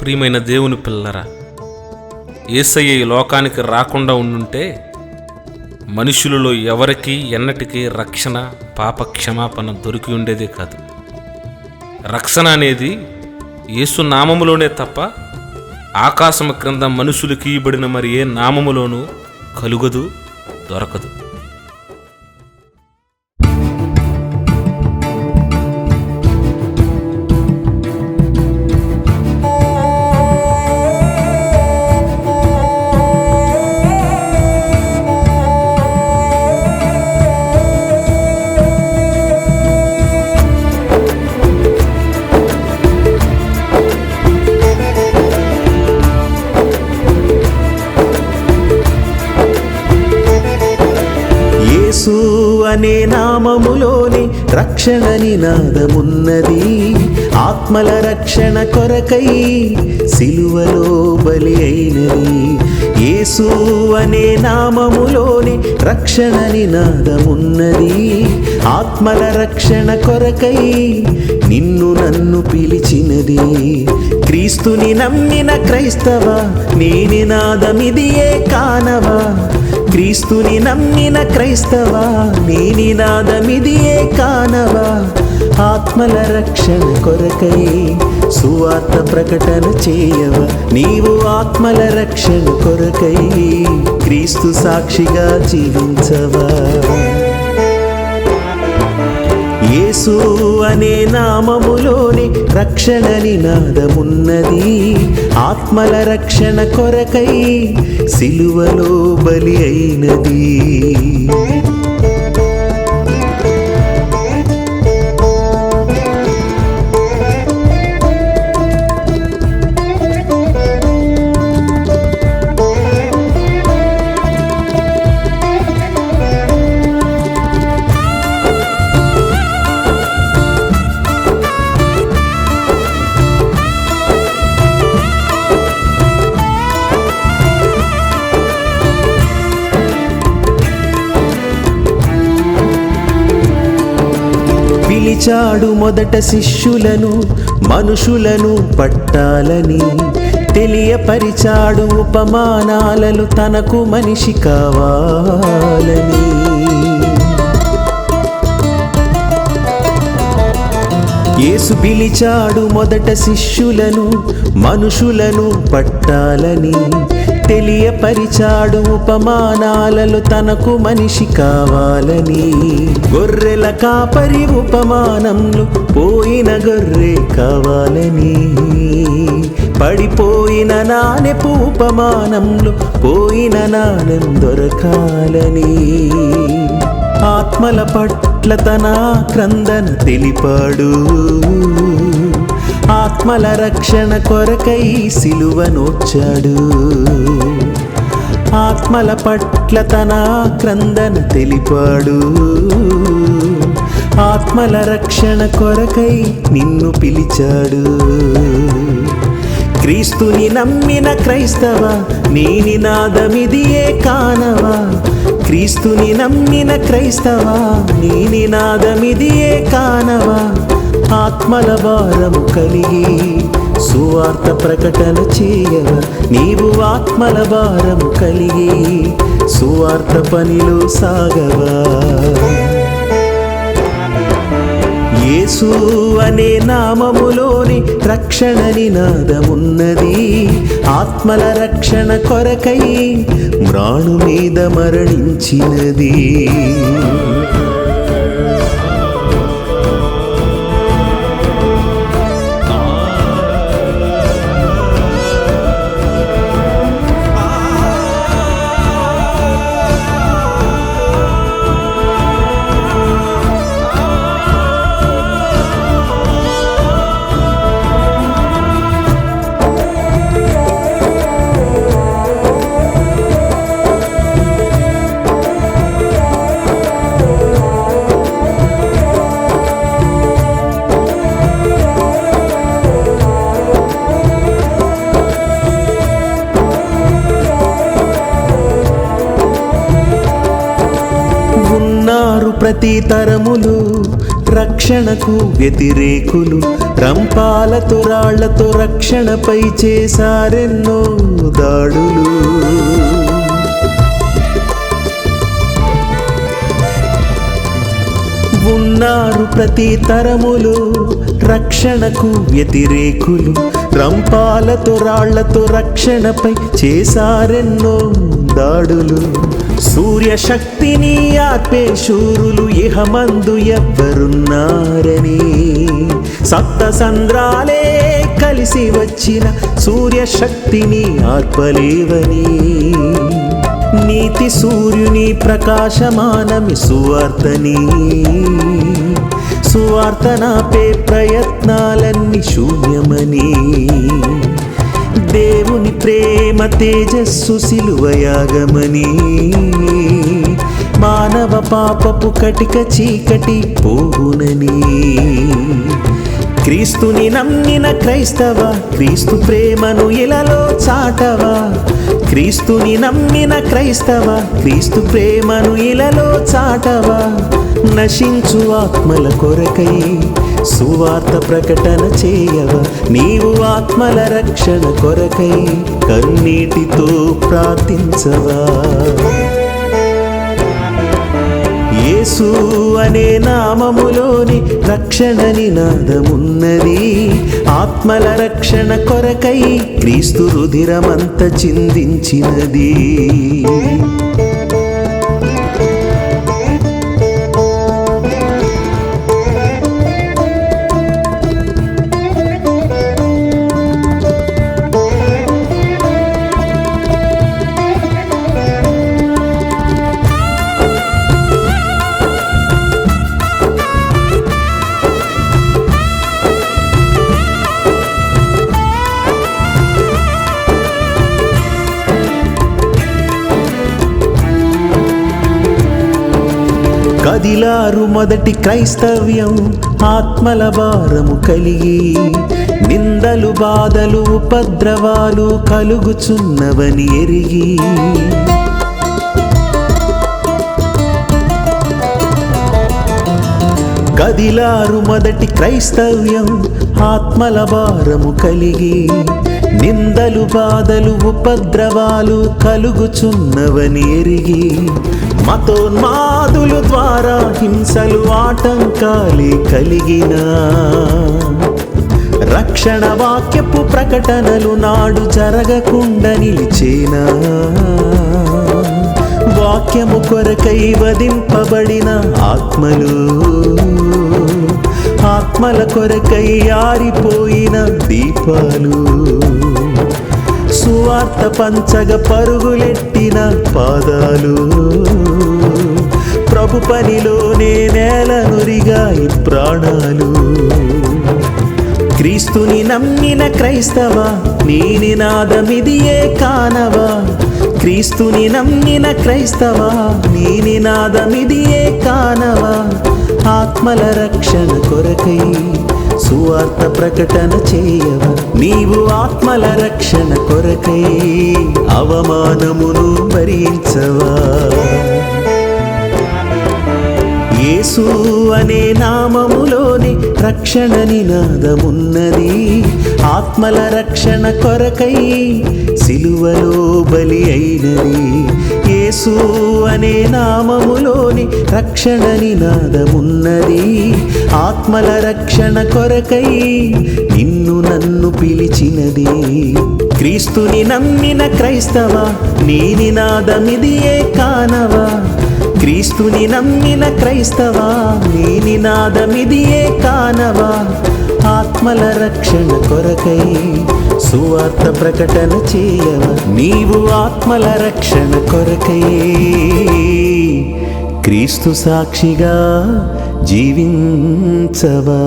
ప్రియమైన దేవుని పిల్లరా ఏసయ్య ఈ లోకానికి రాకుండా ఉండుంటే మనుషులలో ఎవరికి ఎన్నటికీ రక్షణ పాప క్షమాపణ దొరికి ఉండేదే కాదు. రక్షణ అనేది యేసు నామములోనే తప్ప ఆకాశము క్రింద మనుషులకి కీయబడిన మరి ఏ నామములోనూ కలుగదు దొరకదు. అనే నామములోని రక్షణ నినాదమున్నది ఆత్మల రక్షణ కొరకై సిలువలో బలి అయినది. యేసు అనే నామములోని రక్షణ నినాదమున్నది ఆత్మల రక్షణ కొరకై నిన్ను నన్ను పిలిచినది. క్రీస్తుని నమ్మిన క్రైస్తవ నీ నినాదమిదియే కానవా. క్రీస్తుని నమ్మిన క్రైస్తవా నీ నినాదమిదియే కానవా? ఆత్మల రక్షణ కొరకై సువార్త ప్రకటన చేయవ? నీవు ఆత్మల రక్షణ కొరకై క్రీస్తు సాక్షిగా జీవించవా? యేసు అనే నామములోని రక్షణ నినాదమున్నది ఆత్మల రక్షణ కొరకై సిలువలో బలి అయినది. పిలిచాడు మొదట శిష్యులను మనుషులను పట్టాలని. తెలియపరిచాడు ఉపమానాలలు తనకు మనిషి కావాలని. యేసు పిలిచాడు మొదట శిష్యులను మనుషులను పట్టాలని. తెలియపరిచాడు ఉపమానాలలో తనకు మనిషి కావాలని. గొర్రెల కాపరి ఉపమానంలు పోయిన గొర్రె కావాలని. పడిపోయిన నానెపు ఉపమానంలో పోయిన నాణెం దొరకాలని. ఆత్మల పట్ల తన క్రందన తెలిపాడు. ఆత్మల రక్షణ కొరకై సిలువనొచ్చాడు. ఆత్మల పట్ల తన క్రందన తెలిపాడు. ఆత్మల రక్షణ కొరకై నిన్ను పిలిచాడు. క్రీస్తుని నమ్మిన క్రైస్తవ నీ నినాదమిదియే కానవా. క్రీస్తుని నమ్మిన క్రైస్తవ నీ నినాదమిదియే ఆత్మల భారము కలిగి సువార్త ప్రకటన చేయవ నీవు ఆత్మల భారము కలిగి సువార్త పనిలో సాగవా. యేసు అనే నామములోని రక్షణ నినాదమున్నది. ఆత్మల రక్షణ కొరకై మ్రాణు మీద మరణించినది. ఉన్నారు ప్రతి తరములు రక్షణకు వ్యతిరేకులు. రంపాలతో రాళ్ళతో రక్షణపై చేశారెన్నో దాడులు. ఉన్నారు ప్రతి తరములు రక్షణకు వ్యతిరేకులు. రంపాలతో రాళ్ళతో రక్షణపై చేశారెన్నో దాడులు. సూర్యశక్తిని ఆర్పే శూరులు ఇహమందు ఎవ్వరున్నారని. సప్త సంద్రాలే కలిసి వచ్చిన సూర్యశక్తిని ఆర్పలేవని. నీతి సూర్యుని ప్రకాశమానమి సువార్తని. సువార్త నాపే ప్రయత్నాలన్నీ శూన్యమని. దేవుని ప్రేమ తేజస్సు సిలువయాగమని. మానవ పాపపు కటిక చీకటి పోగునని. క్రీస్తుని నమ్మిన క్రైస్తవ క్రీస్తు ప్రేమను ఇలలో చాటవా? క్రీస్తుని నమ్మిన క్రైస్తవ క్రీస్తు ప్రేమను ఇలలో చాటవా నశించు ఆత్మల కొరకై సువార్త ప్రకటన చేయవ నీవు ఆత్మల రక్షణ కొరకై కన్నీటితో ప్రార్థించవా. యేసు అనే నామములోని రక్షణ నినాదమున్నది ఆత్మల రక్షణ కొరకై క్రీస్తు రుధిరమంత చిందించినది. కదిలారు మొదటి క్రైస్తవ్యం. ఆత్మల భారము కలిగి నిందలు బాధలు ఉపద్రవాలు కలుగుచున్నవని ఎరిగి కదిలారు మొదటి క్రైస్తవ్యం. ఆత్మల భారము కలిగి నిందలు బాధలు ఉపద్రవాలు కలుగుచున్నవని ఎరిగి మతోన్మాదులు ద్వారా హింసలు ఆటంకాలే కలిగిన. రక్షణ వాక్యపు ప్రకటనలు నాడు జరగకుండా నిలిచేనా. వాక్యము కొరకై వధింపబడిన ఆత్మలు ఆత్మల కొరకై ఆరిపోయిన దీపాలు సువార్త పంచగ పరుగులెట్టిన పాదాలు ప్రభు పనిలోనే నేల నురిగాయి ప్రాణాలు. క్రీస్తుని నమ్మిన క్రైస్తవ నీ నినాదమిదియే కానవా? క్రీస్తుని నమ్మిన క్రైస్తవ నీ నినాదమిదియే కానవా? ఆత్మల రక్షణ కొరకై సువార్త ప్రకటన చేయవ? నీవు ఆత్మల రక్షణ కొరకై అవమానమును భరించవా? యేసు అనే నామములోని రక్షణ నినాదమున్నది. ఆత్మల రక్షణ కొరకై సిలువలో బలి అయినది. యేసు అనే నామములోని రక్షణ నినాదమున్నది. ఆత్మల రక్షణ కొరకై నిన్ను నన్ను పిలిచినది. క్రీస్తుని నమ్మిన క్రైస్తవ నీ నినాదమిదియే కానవా. క్రీస్తుని నమ్మిన క్రైస్తవా నీ నినాదమిదియే కానవా? ఆత్మల రక్షణ కొరకై సువార్త ప్రకటన చేయవ? నీవు ఆత్మల రక్షణ కొరకై క్రీస్తు సాక్షిగా జీవించవా?